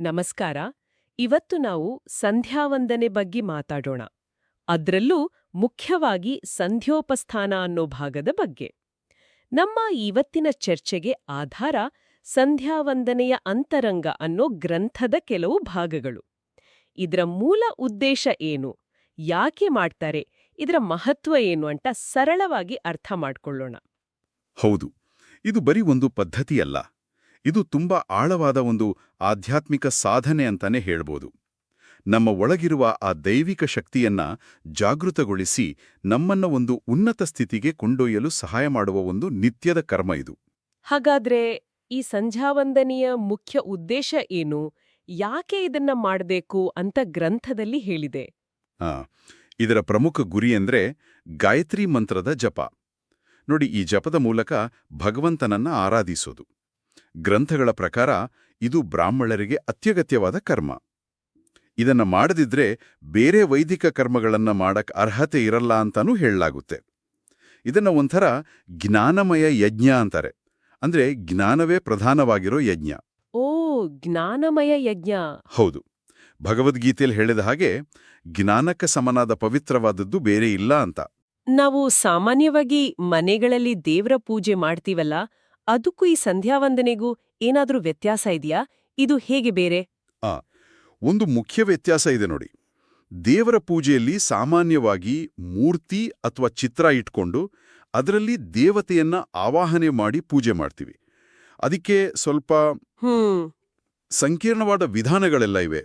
ನಮಸ್ಕಾರ. ಇವತ್ತು ನಾವು ಸಂಧ್ಯಾವಂದನೆ ಬಗ್ಗೆ ಮಾತಾಡೋಣ. ಅದ್ರಲ್ಲೂ ಮುಖ್ಯವಾಗಿ ಸಂಧ್ಯೋಪಸ್ಥಾನ ಅನ್ನೋ ಭಾಗದ ಬಗ್ಗೆ. ನಮ್ಮ ಇವತ್ತಿನ ಚರ್ಚೆಗೆ ಆಧಾರ ಸಂಧ್ಯಾವಂದನೆಯ ಅಂತರಂಗ ಅನ್ನೋ ಗ್ರಂಥದ ಕೆಲವು ಭಾಗಗಳು. ಇದರ ಮೂಲ ಉದ್ದೇಶ ಏನು? ಯಾಕೆ ಮಾಡ್ತಾರೆ? ಇದರ ಮಹತ್ವ ಏನು ಅಂತ ಸರಳವಾಗಿ ಅರ್ಥ ಮಾಡ್ಕೊಳ್ಳೋಣ. ಹೌದು. ಇದು ಬರೀ ಒಂದು ಪದ್ಧತಿಯಲ್ಲ. ಇದು ತುಂಬಾ ಆಳವಾದ ಒಂದು ಆಧ್ಯಾತ್ಮಿಕ ಸಾಧನೆ ಅಂತಾನೆ ಹೇಳ್ಬೋದು. ನಮ್ಮ ಒಳಗಿರುವ ಆ ದೈವಿಕ ಶಕ್ತಿಯನ್ನ ಜಾಗೃತಗೊಳಿಸಿ ನಮ್ಮನ್ನ ಒಂದು ಉನ್ನತ ಸ್ಥಿತಿಗೆ ಕೊಂಡೊಯ್ಯಲು ಸಹಾಯ ಮಾಡುವ ಒಂದು ನಿತ್ಯದ ಕರ್ಮ ಇದು. ಹಾಗಾದ್ರೆ ಈ ಸಂಧ್ಯಾವಂದನೆಯ ಮುಖ್ಯ ಉದ್ದೇಶ ಏನು? ಯಾಕೆ ಇದನ್ನ ಮಾಡಬೇಕು ಅಂತ ಗ್ರಂಥದಲ್ಲಿ ಹೇಳಿದೆ. ಇದರ ಪ್ರಮುಖ ಗುರಿ ಅಂದ್ರೆ ಗಾಯತ್ರಿ ಮಂತ್ರದ ಜಪ. ನೋಡಿ ಈ ಜಪದ ಮೂಲಕ ಭಗವಂತನನ್ನ ಆರಾಧಿಸೋದು. ಗ್ರಂಥಗಳ ಪ್ರಕಾರ ಇದು ಬ್ರಾಹ್ಮಣರಿಗೆ ಅತ್ಯಗತ್ಯವಾದ ಕರ್ಮ. ಇದನ್ನ ಮಾಡದಿದ್ರೆ ಬೇರೆ ವೈದಿಕ ಕರ್ಮಗಳನ್ನ ಮಾಡಕ್ ಅರ್ಹತೆ ಇರಲ್ಲ ಅಂತಾನೂ ಹೇಳಲಾಗುತ್ತೆ. ಇದನ್ನ ಒಂಥರ ಜ್ಞಾನಮಯ ಯಜ್ಞ ಅಂತಾರೆ. ಅಂದ್ರೆ ಜ್ಞಾನವೇ ಪ್ರಧಾನವಾಗಿರೋ ಯಜ್ಞ. ಓ ಜ್ಞಾನಮಯ ಯಜ್ಞ. ಹೌದು. ಭಗವದ್ಗೀತೆಯಲ್ಲಿ ಹೇಳಿದ ಹಾಗೆ ಜ್ಞಾನಕ್ಕೆ ಸಮನಾದ ಪವಿತ್ರವಾದದ್ದು ಬೇರೆ ಇಲ್ಲ ಅಂತ. ನಾವು ಸಾಮಾನ್ಯವಾಗಿ ಮನೆಗಳಲ್ಲಿ ದೇವ್ರ ಪೂಜೆ ಮಾಡ್ತೀವಲ್ಲ ಅದಕ್ಕೂ ಈ ಸಂಧ್ಯಾವಂದನೆಗೂ ಏನಾದರೂ ವ್ಯತ್ಯಾಸ ಇದೆಯಾ? ಇದು ಹೇಗೆ ಬೇರೆ? ಆ ಒಂದು ಮುಖ್ಯ ವ್ಯತ್ಯಾಸ ಇದೆ ನೋಡಿ. ದೇವರ ಪೂಜೆಯಲ್ಲಿ ಸಾಮಾನ್ಯವಾಗಿ ಮೂರ್ತಿ ಅಥವಾ ಚಿತ್ರ ಇಟ್ಕೊಂಡು ಅದರಲ್ಲಿ ದೇವತೆಯನ್ನ ಆವಾಹನೆ ಮಾಡಿ ಪೂಜೆ ಮಾಡ್ತೀವಿ. ಅದಕ್ಕೆ ಸ್ವಲ್ಪ ಸಂಕೀರ್ಣವಾದ ವಿಧಾನಗಳೆಲ್ಲ ಇವೆ.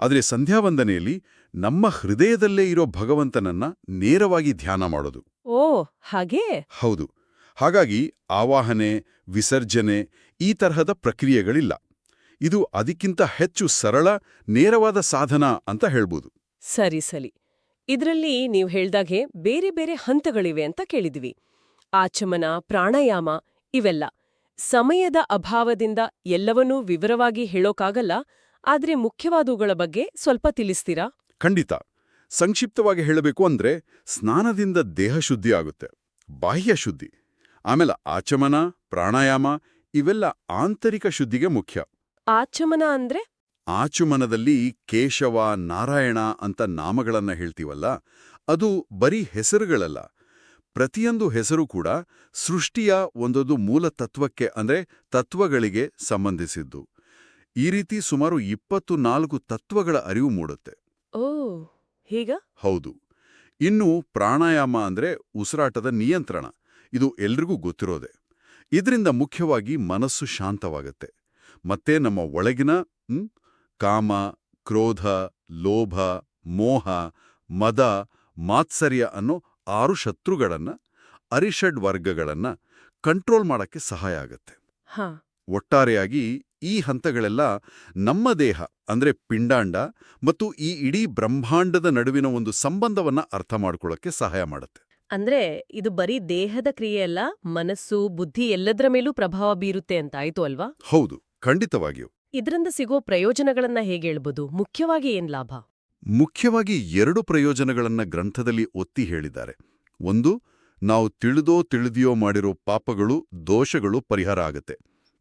ಆದರೆ ಸಂಧ್ಯಾವಂದನೆಯಲ್ಲಿ ನಮ್ಮ ಹೃದಯದಲ್ಲೇ ಇರೋ ಭಗವಂತನನ್ನ ನೇರವಾಗಿ ಧ್ಯಾನ ಮಾಡೋದು. ಓ ಹಾಗೆ? ಹೌದು. ಹಾಗಾಗಿ ಆವಾಹನೆ ವಿಸರ್ಜನೆ ಈ ತರಹದ ಪ್ರಕ್ರಿಯೆಗಳಿಲ್ಲ. ಇದು ಅದಕ್ಕಿಂತ ಹೆಚ್ಚು ಸರಳ ನೇರವಾದ ಸಾಧನ ಅಂತ ಹೇಳ್ಬೋದು. ಸರಿ ಸರಿ. ಇದರಲ್ಲಿ ನೀವು ಹೇಳ್ದಾಗೆ ಬೇರೆ ಬೇರೆ ಹಂತಗಳಿವೆ ಅಂತ ಕೇಳಿದ್ವಿ. ಆಚಮನ ಪ್ರಾಣಾಯಾಮ ಇವೆಲ್ಲ ಸಮಯದ ಅಭಾವದಿಂದ ಎಲ್ಲವನ್ನೂ ವಿವರವಾಗಿ ಹೇಳೋಕಾಗಲ್ಲ ಆದ್ರೆ ಮುಖ್ಯವಾದವುಗಳ ಬಗ್ಗೆ ಸ್ವಲ್ಪ ತಿಳಿಸ್ತೀರಾ? ಖಂಡಿತ. ಸಂಕ್ಷಿಪ್ತವಾಗಿ ಹೇಳಬೇಕು ಅಂದ್ರೆ ಸ್ನಾನದಿಂದ ದೇಹ ಶುದ್ಧಿ ಆಗುತ್ತೆ ಬಾಹ್ಯ ಶುದ್ಧಿ. ಆಮೇಲೆ ಆಚಮನ ಪ್ರಾಣಾಯಾಮ ಇವೆಲ್ಲ ಆಂತರಿಕ ಶುದ್ಧಿಗೆ ಮುಖ್ಯ. ಆಚಮನ ಅಂದ್ರೆ? ಆಚುಮನದಲ್ಲಿ ಕೇಶವ ನಾರಾಯಣ ಅಂತ ನಾಮಗಳನ್ನ ಹೇಳ್ತೀವಲ್ಲ ಅದು ಬರೀ ಹೆಸರುಗಳಲ್ಲ. ಪ್ರತಿಯೊಂದು ಹೆಸರು ಕೂಡ ಸೃಷ್ಟಿಯ ಒಂದೊಂದು ಮೂಲ ತತ್ವಕ್ಕೆ ಅಂದ್ರೆ ತತ್ವಗಳಿಗೆ ಸಂಬಂಧಿಸಿದ್ದು. ಈ ರೀತಿ ಸುಮಾರು ಇಪ್ಪತ್ತು ನಾಲ್ಕು ತತ್ವಗಳ ಅರಿವು ಮೂಡುತ್ತೆ. ಓ ಹೀಗ? ಹೌದು. ಇನ್ನು ಪ್ರಾಣಾಯಾಮ ಅಂದ್ರೆ ಉಸಿರಾಟದ ನಿಯಂತ್ರಣ. ಇದು ಎಲ್ರಿಗೂ ಗೊತ್ತಿರೋದೆ. ಇದರಿಂದ ಮುಖ್ಯವಾಗಿ ಮನಸ್ಸು ಶಾಂತವಾಗುತ್ತೆ. ಮತ್ತೆ ನಮ್ಮ ಒಳಗಿನ ಕಾಮ ಕ್ರೋಧ ಲೋಭ ಮೋಹ ಮದ ಮಾತ್ಸರ್ಯ ಅನ್ನೋ ಆರು ಶತ್ರುಗಳನ್ನ ಅರಿಷಡ್ ವರ್ಗಗಳನ್ನ ಕಂಟ್ರೋಲ್ ಮಾಡಕ್ಕೆ ಸಹಾಯ ಆಗತ್ತೆ. ಹಾ. ಒಟ್ಟಾರೆಯಾಗಿ ಈ ಹಂತಗಳೆಲ್ಲ ನಮ್ಮ ದೇಹ ಅಂದ್ರೆ ಪಿಂಡಾಂಡ ಮತ್ತು ಈ ಇಡೀ ಬ್ರಹ್ಮಾಂಡದ ನಡುವಿನ ಒಂದು ಸಂಬಂಧವನ್ನ ಅರ್ಥ ಮಾಡಿಕೊಳ್ಳೋಕ್ಕೆ ಸಹಾಯ ಮಾಡುತ್ತೆ. ಅಂದ್ರೆ ಇದು ಬರೀ ದೇಹದ ಕ್ರಿಯೆಯಲ್ಲ ಮನಸ್ಸು ಬುದ್ಧಿ ಎಲ್ಲದರ ಮೇಲೂ ಪ್ರಭಾವ ಬೀರುತ್ತೆ ಅಂತ ಆಯ್ತು ಅಲ್ವಾ? ಹೌದು ಖಂಡಿತವಾಗಿಯೂ. ಇದರಿಂದ ಸಿಗೋ ಪ್ರಯೋಜನಗಳನ್ನ ಹೇಗೆ ಹೇಳ್ಬೋದು? ಮುಖ್ಯವಾಗಿ ಏನ್ ಲಾಭ? ಮುಖ್ಯವಾಗಿ ಎರಡು ಪ್ರಯೋಜನಗಳನ್ನ ಗ್ರಂಥದಲ್ಲಿ ಒತ್ತಿ ಹೇಳಿದ್ದಾರೆ. ಒಂದು ನಾವು ತಿಳಿದೋ ತಿಳಿದಿಯೋ ಮಾಡಿರೋ ಪಾಪಗಳು ದೋಷಗಳು ಪರಿಹಾರ ಆಗತ್ತೆ.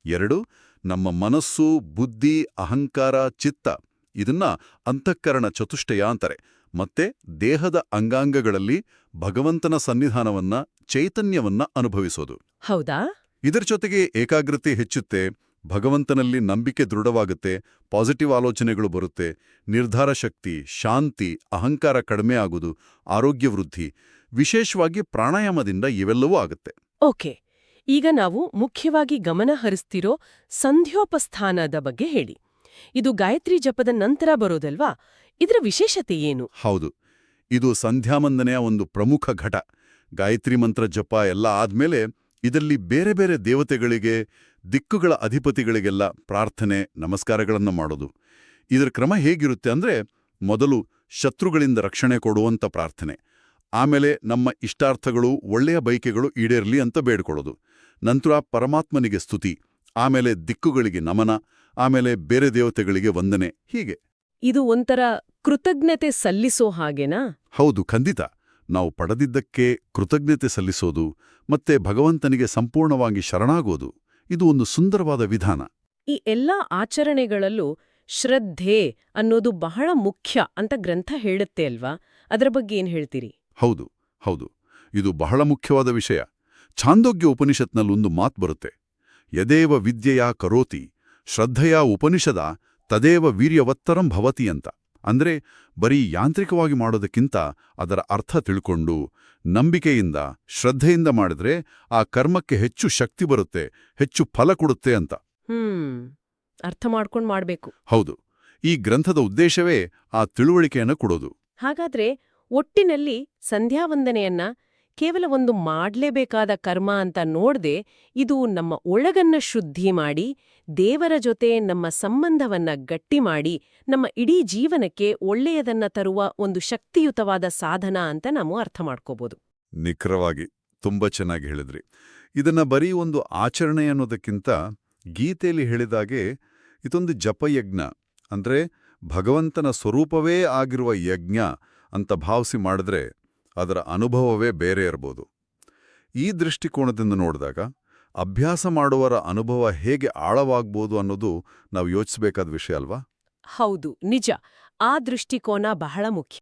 ಎರಡು ನಮ್ಮ ಮನಸ್ಸು ಬುದ್ಧಿ ಅಹಂಕಾರ ಚಿತ್ತ ಇದನ್ನ ಅಂತಃಕರಣ ಚತುಷ್ಟಯ ಅಂತಾರೆ. ಮತ್ತೆ ದೇಹದ ಅಂಗಾಂಗಗಳಲ್ಲಿ ಭಗವಂತನ ಸನ್ನಿಧಾನವನ್ನ ಚೈತನ್ಯವನ್ನ ಅನುಭವಿಸೋದು. ಹೌದಾ? ಇದರ ಜೊತೆಗೆ ಏಕಾಗ್ರತೆ ಹೆಚ್ಚುತ್ತೆ ಭಗವಂತನಲ್ಲಿ ನಂಬಿಕೆ ದೃಢವಾಗುತ್ತೆ ಪಾಸಿಟಿವ್ ಆಲೋಚನೆಗಳು ಬರುತ್ತೆ ನಿರ್ಧಾರ ಶಕ್ತಿ ಶಾಂತಿ ಅಹಂಕಾರ ಕಡಿಮೆ ಆಗುವುದು ಆರೋಗ್ಯ ವೃದ್ಧಿ ವಿಶೇಷವಾಗಿ ಪ್ರಾಣಾಯಾಮದಿಂದ ಇವೆಲ್ಲವೂ ಆಗುತ್ತೆ. ಓಕೆ ಈಗ ನಾವು ಮುಖ್ಯವಾಗಿ ಗಮನ ಹರಿಸ್ತಿರೋ ಸಂಧ್ಯೋಪಸ್ಥಾನದ ಬಗ್ಗೆ ಹೇಳಿ. ಇದು ಗಾಯತ್ರಿ ಜಪದ ನಂತರ ಬರೋದಲ್ವಾ? ಇದರ ವಿಶೇಷತೆ ಏನು? ಹೌದು. ಇದು ಸಂಧ್ಯಾವಂದನೆಯ ಒಂದು ಪ್ರಮುಖ ಘಟ. ಗಾಯತ್ರಿ ಮಂತ್ರ ಜಪ ಎಲ್ಲ ಆದ್ಮೇಲೆ ಇದರಲ್ಲಿ ಬೇರೆ ಬೇರೆ ದೇವತೆಗಳಿಗೆ, ದಿಕ್ಕುಗಳ ಅಧಿಪತಿಗಳಿಗೆಲ್ಲ ಪ್ರಾರ್ಥನೆ, ನಮಸ್ಕಾರಗಳನ್ನು ಮಾಡೋದು. ಇದರ ಕ್ರಮ ಹೇಗಿರುತ್ತೆ ಅಂದ್ರೆ ಮೊದಲು ಶತ್ರುಗಳಿಂದ ರಕ್ಷಣೆ ಕೊಡುವಂತ ಪ್ರಾರ್ಥನೆ. ಆಮೇಲೆ ನಮ್ಮ ಇಷ್ಟಾರ್ಥಗಳು, ಒಳ್ಳೆಯ ಬೈಕೆಗಳು ಈಡೇರಲಿ ಅಂತ ಬೇಡ್ಕೊಳ್ಳೋದು. ನಂತರ ಪರಮಾತ್ಮನಿಗೆ ಸ್ತುತಿ, ಆಮೇಲೆ ದಿಕ್ಕುಗಳಿಗೆ ನಮನ ಆಮೇಲೆ ಬೇರೆ ದೇವತೆಗಳಿಗೆ ವಂದನೆ. ಹೀಗೆ. ಇದು ಒಂಥರ ಕೃತಜ್ಞತೆ ಸಲ್ಲಿಸೋ ಹಾಗೆನಾ? ಹೌದು ಖಂಡಿತ. ನಾವು ಪಡೆದಿದ್ದಕ್ಕೆ ಕೃತಜ್ಞತೆ ಸಲ್ಲಿಸೋದು ಮತ್ತೆ ಭಗವಂತನಿಗೆ ಸಂಪೂರ್ಣವಾಗಿ ಶರಣಾಗೋದು ಇದು ಒಂದು ಸುಂದರವಾದ ವಿಧಾನ. ಈ ಎಲ್ಲಾ ಆಚರಣೆಗಳಲ್ಲೂ ಶ್ರದ್ಧೆ ಅನ್ನೋದು ಬಹಳ ಮುಖ್ಯ ಅಂತ ಗ್ರಂಥ ಹೇಳುತ್ತೆ ಅಲ್ವಾ? ಅದರ ಬಗ್ಗೆ ಏನ್ ಹೇಳ್ತೀರಿ? ಹೌದು ಹೌದು. ಇದು ಬಹಳ ಮುಖ್ಯವಾದ ವಿಷಯ. ಛಾಂದೋಗ್ಯ ಉಪನಿಷತ್ನಲ್ಲೊಂದು ಮಾತು ಬರುತ್ತೆ. ಯದೇವ ವಿದ್ಯೆಯ ಕರೋತಿ ಶ್ರದ್ಧೆಯ ಉಪನಿಷದ ತದೇವ ವೀರ್ಯವತ್ತರಂ ಭವತಿ ಅಂತ. ಅಂದ್ರೆ ಬರೀ ಯಾಂತ್ರಿಕವಾಗಿ ಮಾಡೋದಕ್ಕಿಂತ ಅದರ ಅರ್ಥ ತಿಳ್ಕೊಂಡು ನಂಬಿಕೆಯಿಂದ ಶ್ರದ್ಧೆಯಿಂದ ಮಾಡಿದ್ರೆ ಆ ಕರ್ಮಕ್ಕೆ ಹೆಚ್ಚು ಶಕ್ತಿ ಬರುತ್ತೆ ಹೆಚ್ಚು ಫಲ ಕೊಡುತ್ತೆ ಅಂತ. ಹ್ಮ್. ಅರ್ಥ ಮಾಡ್ಕೊಂಡು ಮಾಡಬೇಕು. ಹೌದು. ಈ ಗ್ರಂಥದ ಉದ್ದೇಶವೇ ಆ ತಿಳುವಳಿಕೆಯನ್ನು ಕೊಡೋದು. ಹಾಗಾದ್ರೆ ಒಟ್ಟಿನಲ್ಲಿ ಸಂಧ್ಯಾವಂದನೆಯನ್ನ ಕೇವಲ ಒಂದು ಮಾಡಲೇಬೇಕಾದ ಕರ್ಮ ಅಂತ ನೋಡದೆ ಇದು ನಮ್ಮ ಒಳಗನ್ನ ಶುದ್ಧಿ ಮಾಡಿ ದೇವರ ಜೊತೆ ನಮ್ಮ ಸಂಬಂಧವನ್ನ ಗಟ್ಟಿ ಮಾಡಿ ನಮ್ಮ ಇಡೀ ಜೀವನಕ್ಕೆ ಒಳ್ಳೆಯದನ್ನ ತರುವ ಒಂದು ಶಕ್ತಿಯುತವಾದ ಸಾಧನ ಅಂತ ನಾವು ಅರ್ಥ ಮಾಡ್ಕೋಬಹುದು ನಿಖರವಾಗಿ ತುಂಬಾ ಚೆನ್ನಾಗಿ ಹೇಳಿದ್ರಿ. ಇದನ್ನ ಬರೀ ಒಂದು ಆಚರಣೆ ಅನ್ನೋದಕ್ಕಿಂತ ಗೀತೆಯಲ್ಲಿ ಹೇಳಿದಾಗೆ ಇದೊಂದು ಜಪಯಜ್ಞ. ಅಂದ್ರೆ ಭಗವಂತನ ಸ್ವರೂಪವೇ ಆಗಿರುವ ಯಜ್ಞ ಅಂತ ಭಾವಿಸಿ ಮಾಡಿದ್ರೆ ಅದರ ಅನುಭವವೇ ಬೇರೆ ಇರ್ಬೋದು. ಈ ದೃಷ್ಟಿಕೋನದಿಂದ ನೋಡಿದಾಗ ಅಭ್ಯಾಸ ಮಾಡುವರ ಅನುಭವ ಹೇಗೆ ಆಳವಾಗ್ಬೋದು ಅನ್ನೋದು ನಾವು ಯೋಚಿಸಬೇಕಾದ ವಿಷಯ ಅಲ್ವಾ? ಹೌದು, ನಿಜ. ಆ ದೃಷ್ಟಿಕೋನ ಬಹಳ ಮುಖ್ಯ.